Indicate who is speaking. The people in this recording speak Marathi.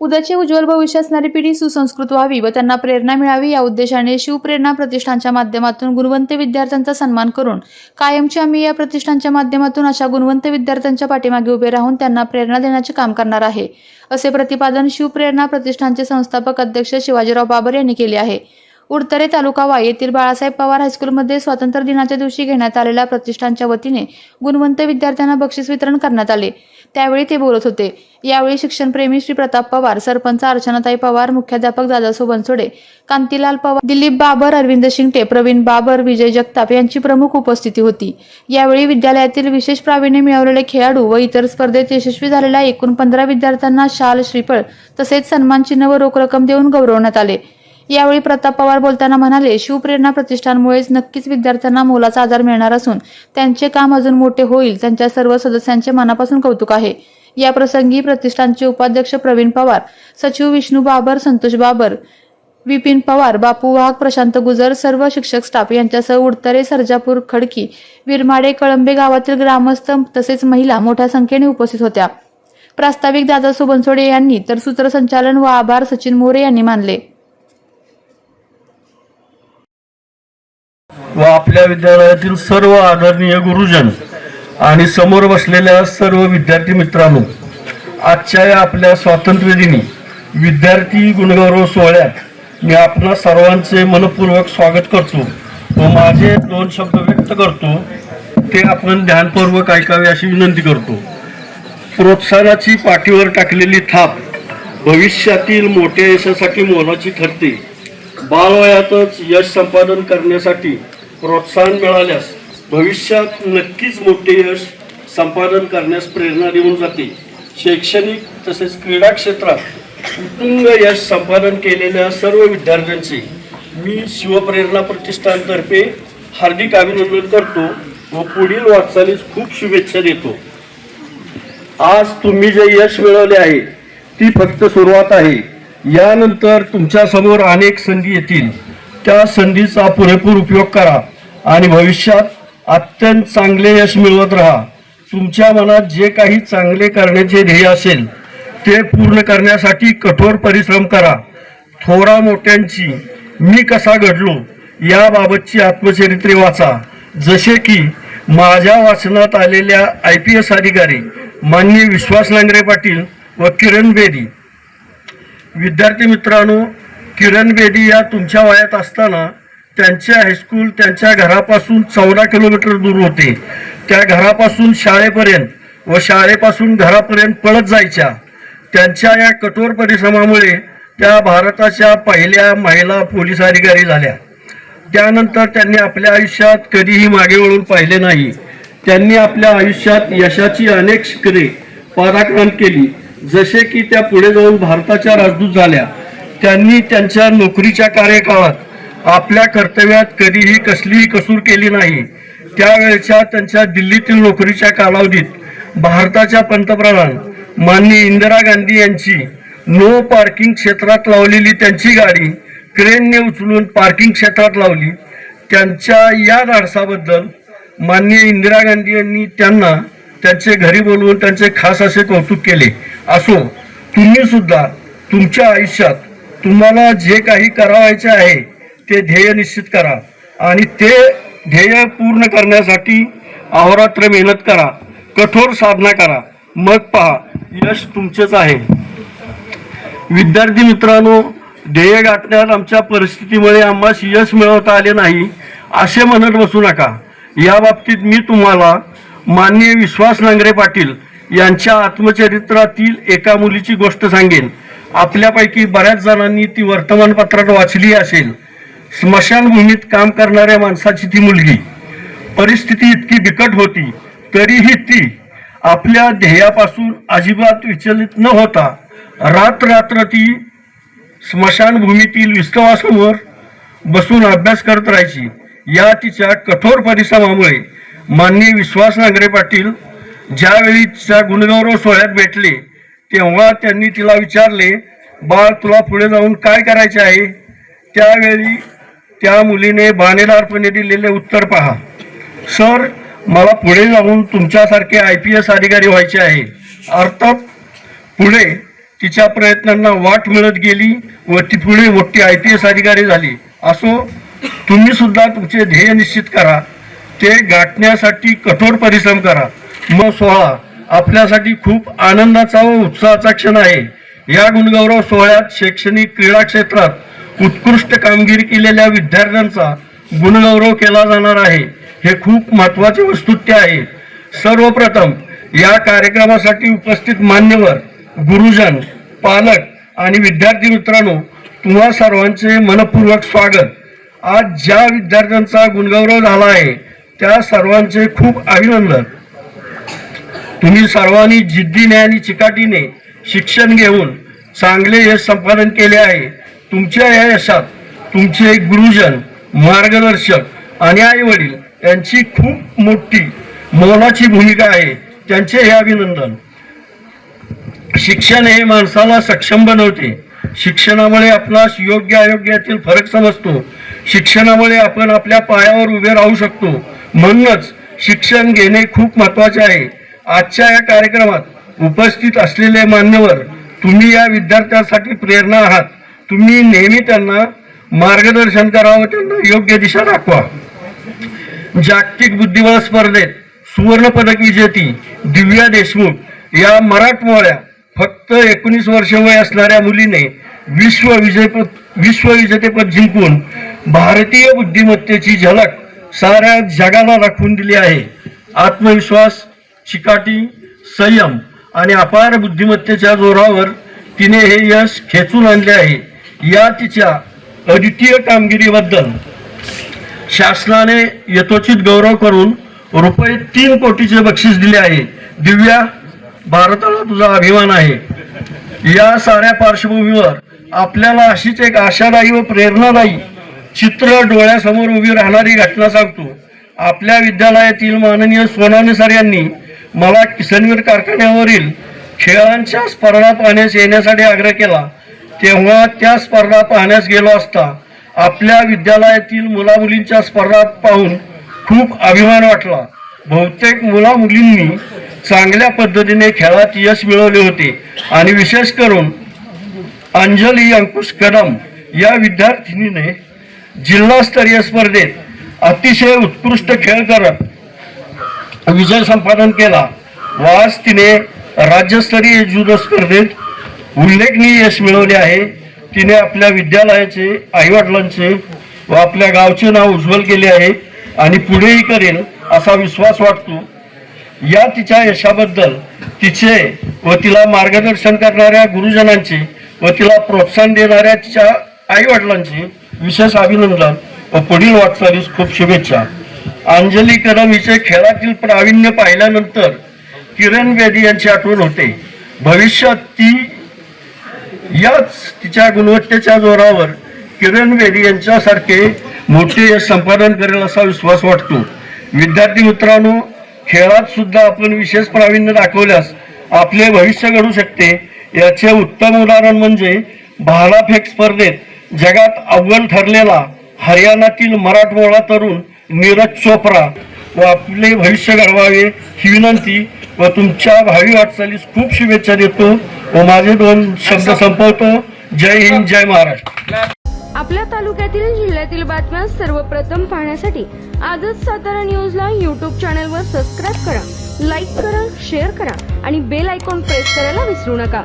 Speaker 1: उद्याचे उज्ज्वल भविष्य असणारी पिढी सुसंस्कृत व्हावी व त्यांना प्रेरणा मिळावी या उद्देशाने शिवप्रेरणा प्रतिष्ठानच्या माध्यमातून गुणवंत विद्यार्थ्यांचा सन्मान करून कायमची आम्ही या प्रतिष्ठानच्या माध्यमातून अशा गुणवंत विद्यार्थ्यांच्या पाठीमागे उभे राहून त्यांना प्रेरणा देण्याचे काम करणार आहे असे प्रतिपादन शिवप्रेरणा प्रतिष्ठानचे संस्थापक अध्यक्ष शिवाजीराव बाबर यांनी केले आहे. उडतरे तालुका वाई येथील बाळासाहेब पवार हायस्कूलमध्ये स्वातंत्र्य दिनाच्या दिवशी घेण्यात आलेल्या प्रतिष्ठानच्या वतीने गुणवंत विद्यार्थ्यांना बक्षीस वितरण करण्यात आले. त्यावेळी ते बोलत होते. यावेळी शिक्षणप्रेमी श्री प्रताप पवार सरपंच अर्चनाताई पवार मुख्याध्यापक दादासो बनसोडे कांतीलाल पवार दिलीप बाबर अरविंद शिंगटे प्रवीण बाबर विजय जगताप यांची प्रमुख उपस्थिती होती. यावेळी विद्यालयातील विशेष प्रावीण्य मिळवलेले खेळाडू व इतर स्पर्धेत यशस्वी झालेल्या एकूण पंधरा विद्यार्थ्यांना शाल श्रीफळ तसेच सन्मान चिन्ह व रोख रक्कम देऊन गौरवण्यात आले. यावेळी प्रताप पवार बोलताना म्हणाले शिवप्रेरणा प्रतिष्ठानमुळेच नक्कीच विद्यार्थ्यांना मोलाचा आधार मिळणार असून त्यांचे काम अजून मोठे होईल त्यांच्या सर्व सदस्यांचे मनापासून कौतुक आहे. या प्रसंगी प्रतिष्ठानचे उपाध्यक्ष प्रवीण पवार सचिव विष्णू बाबर संतोष बाबर विपिन पवार बापू वाघ प्रशांत गुजर सर्व शिक्षक स्टाफ यांच्यासह उडतरे सर्जापूर खडकी विरमाडे कळंबे गावातील ग्रामस्थ तसेच महिला मोठ्या संख्येने उपस्थित होत्या. प्रास्ताविक दादा बनसोडे यांनी तर सूत्रसंचालन व आभार सचिन मोरे यांनी मानले.
Speaker 2: व आपल्या विद्यालयातील सर्व आदरणीय गुरुजन आणि समोर बसलेल्या सर्व विद्यार्थी मित्रांनो आजच्या या आपल्या स्वातंत्र्य दिनी विद्यार्थी गुणगौरव सोहळ्यात मी आपणा सर्वांचे मनपूर्वक स्वागत करतो व माझे दोन शब्द व्यक्त करतो. ते आपण ध्यानपूर्वक ऐकावे अशी विनंती करतो. प्रोत्साहनाची पाठीवर टाकलेली थाप भविष्यातील मोठ्या यशासाठी मोलाची ठरते. बालवयातच यश संपादन करण्यासाठी प्रोत्साहन मिळाल्यास भविष्यात नक्कीच मोठे यश संपादन करण्यास प्रेरणा देऊन जाते. शैक्षणिक तसेच क्रीडा क्षेत्रात उत्तुंग यश संपादन केलेल्या सर्व विद्यार्थ्यांचे मी शिवप्रेरणा प्रतिष्ठानतर्फे हार्दिक अभिनंदन करतो व पुढील वाटचालीस खूप शुभेच्छा देतो. आज तुम्ही जे यश मिळवले आहे ती फक्त सुरुवात आहे. यानंतर तुमच्यासमोर अनेक संधी येतील. त्या संधीचा पुरेपूर उपयोग करा. आणि भविष्यात अत्यंत चांगले यश मिळवत राहा. तुमच्या मनात जे काही चांगले करण्याचे ध्येय असेल ते पूर्ण करण्यासाठी कठोर परिश्रम करा. थोरा मोठ्यांची मी कसा घडलो याबाबतची आत्मचरित्रे वाचा. जसे की माझ्या वाचनात आलेल्या आय पी एस अधिकारी माननीय विश्वास लांगरे पाटील व किरण बेदी. विद्यार्थी मित्रांनो किरण बेदी या तुमच्या वयात असताना त्यांचे हायस्कूल त्यांच्या घरापासून चौदा किलोमीटर दूर होते. त्या घरापासून शाळेपर्यंत व शाळेपासून घरापर्यंत पळत जायच्या. त्यांच्या या कठोर परिश्रमामुळे त्या भारताच्या पहिल्या महिला पोलीस अधिकारी झाल्या. त्यानंतर त्यांनी आपल्या आयुष्यात कधीही मागे वळून पाहिले नाही. त्यांनी आपल्या आयुष्यात यशाची अनेक शिखरे पराक्रम केली. जसे की त्या पुढे जाऊन भारताच्या राजदूत झाल्या. त्यांनी त्यांच्या नोकरीच्या कार्यकाळात आपल्या कर्तव्यात कधीही कसलीही कसूर केली नाही. त्यावेळच्या त्यांच्या दिल्लीतील नोकरीच्या कालावधीत भारताच्या पंतप्रधान माननीय इंदिरा गांधी यांची नो पार्किंग क्षेत्रात लावलेली त्यांची गाडी क्रेनने उचलून पार्किंग क्षेत्रात लावली. त्यांच्या या धाडसाबद्दल माननीय इंदिरा गांधी यांनी त्यांना त्यांचे घरी बोलवून त्यांचे खास असे कौतुक केले. असो तुम्ही सुद्धा तुमच्या आयुष्यात तुम्हाला जे काही करावायचे आहे ते ध्येय निश्चित करा आणि ते ध्येय पूर्ण करण्यासाठी अहोरात्र मेहनत करा कठोर साधना करा. मग पहा यश तुमचेच आहे. विद्यार्थी मित्रांनो ध्येय गाठण्यात आमच्या परिस्थितीमुळे आम्हास यश मिळवता आले नाही असे म्हणत बसू नका. या बाबतीत मी तुम्हाला माननीय विश्वास नांगरे पाटील यांच्या आत्मचरित्रातील एका मुलीची गोष्ट सांगेन. आपल्यापैकी बऱ्याच जणांनी ती वर्तमानपत्रात वाचली असेल. स्मशानभूमीत काम करणाऱ्या माणसाची ती मुलगी. परिस्थिती इतकी बिकट होती तरीही ती आपल्या ध्येयापासून अजिबात विचलित न होता रात्र रात्र ती स्मशानभूमीतील विस्तवासमोर बसून अभ्यास करत राहायची. या तिच्या कठोर परिश्रमामुळे माननीय विश्वास नांगरे पाटील ज्यावेळी तिच्या गुणगौरव सोहळ्यात भेटले तेव्हा त्यांनी तिला विचारले बाळ तुला पुढे जाऊन काय करायचे आहे? त्यावेळी त्या मुलीने बाणेदारपणे दिलेले उत्तर पहा. सर मला पुढे जाऊन तुमच्यासारखे आय पी एस अधिकारी व्हायचे आहे. अर्थात पुढे तिच्या प्रयत्नांना वाट मिळत गेली व ती पुढे मोठी आय पी एस अधिकारी झाली. असो तुम्ही सुद्धा तुमचे ध्येय निश्चित करा. ते गाठण्यासाठी कठोर परिश्रम करा. मग सोहळा आपल्यासाठी खूप आनंदाचा व उत्साहाचा क्षण आहे. या गुणगौरव सोहळ्यात शैक्षणिक क्रीडा क्षेत्रात उत्कृष्ट कामगिरी केलेल्या विद्यार्थ्यांचा गुणगौरव केला जाणार आहे. हे खूप महत्त्वाचे वस्तुत्य आहे. सर्वप्रथम या कार्यक्रमासाठी उपस्थित मान्यवर गुरुजन पालक आणि विद्यार्थी मित्रांनो तुम्हा सर्वांचे मनपूर्वक स्वागत. आज ज्या विद्यार्थ्यांचा गुणगौरव झाला आहे त्या सर्वांचे खूप अभिनंदन. तुम्ही सर्वांनी जिद्दीने आणि चिकाटीने शिक्षण घेऊन चांगले यश संपादन केले आहे. तुमच्या या यशात तुमचे गुरुजन मार्गदर्शक आणि आई वडील यांची खूप मोठी मोलाची भूमिका आहे. त्यांचे हे अभिनंदन. शिक्षण हे माणसाला सक्षम बनवते. शिक्षणामुळे आपणास योग्य अयोग्यातील फरक समजतो. शिक्षणामुळे आपण आपल्या पायावर उभे राहू शकतो. म्हणूनच शिक्षण घेणे खूप महत्त्वाचे आहे. आजच्या या कार्यक्रमात उपस्थित असलेले मान्यवर तुम्ही या विद्यार्थ्यांसाठी प्रेरणा आहात. तुम्ही नेहमी त्यांना मार्गदर्शन करावं त्यांना योग्य दिशा दाखवा. जागतिक बुद्धिबळ स्पर्धेत सुवर्ण पदक विजेती दिव्या देशमुख या मराठमोळ्या फक्त एकोणीस वर्ष वय असणाऱ्या मुलीने विश्व विजेपद विश्वविजेतेपद जिंकून भारतीय बुद्धिमत्तेची झलक साऱ्या जगाला दाखवून दिली आहे. आत्मविश्वास चिकाटी संयम आणि अपार बुद्धिमत्तेच्या जोरावर तिने हे यश खेचून आणले आहे. या तिच्या अद्वितीय कामगिरीबद्दल शासनाने यथोचित गौरव करून रुपये तीन कोटीचे बक्षीस दिले आहे. दिव्या भारताला तुझा अभिमान आहे. या साऱ्या पार्श्वभूमीवर आपल्याला अशीच एक आशादायी व प्रेरणादायी चित्र डोळ्यासमोर उभी राहणारी घटना सांगतो. आपल्या विद्यालयातील माननीय सोनाने सर यांनी मला किसनवीर कारखान्यावरील खेळांच्या स्पर्धा पाहण्यास येण्यासाठी आग्रह केला. तेव्हा त्या स्पर्धा पाहण्यास गेलो असता आपल्या विद्यालयातील मुला मुलींच्या स्पर्धा पाहून खूप अभिमान वाटला. बहुतेक मुला मुलींनी चांगल्या पद्धतीने खेळात यश मिळवले होते आणि विशेष करून अंजली अंकुश कदम या विद्यार्थिनीने जिल्हास्तरीय स्पर्धेत अतिशय उत्कृष्ट खेळ करत विजय संपादन केला. व आज तिने राज्यस्तरीय जुदो स्पर्धेत उल्लेखनीय यश मिळवले आहे. तिने आपल्या विद्यालयाचे आईवडिलांचे व आपल्या गावचे नाव उज्ज्वल केले आहे आणि पुढेही करेल असा विश्वास वाटतो. या तिच्या यशाबद्दल तिचे व तिला मार्गदर्शन करणाऱ्या गुरुजनांचे व तिला प्रोत्साहन देणाऱ्या तिच्या आईवडिलांचे विशेष अभिनंदन व पुढील वाटचालीस खूप शुभेच्छा. अंजली कदम हिचे खेळातील प्रावीण्य पाहिल्यानंतर किरण बेदी यांची आठवण होते. भविष्यात ती याच तिच्या गुणवत्तेच्या जोरावर किरण बेदी यांच्यासारखे मोठे यश संपादन करेल असा विश्वास वाटतो. विद्यार्थी मित्रांनो खेळात सुद्धा आपण विशेष प्रावीण्य दाखवल्यास आपले भविष्य घडू शकते. याचे उत्तम उदाहरण म्हणजे भालाफेक स्पर्धेत जगात अव्वल ठरलेला हरियाणातील मराठमोळा तरुण नीरज चोप्रा. व आपले भविष्य घडवावे ही विनंती व तुमच्या भावी वाटचालीस खूप शुभेच्छा देतो व माझे दोन शब्द संपवतो. जय हिंद जय महाराष्ट्र.
Speaker 3: आपल्या तालुक्यातील जिल्ह्यातील बातम्या सर्वप्रथम पाहण्यासाठी आजच सातारा न्यूजला यूट्यूब चॅनलवर सबस्क्राईब करा लाईक करा शेअर करा आणि बेल आयकॉन प्रेस करायला विसरू नका.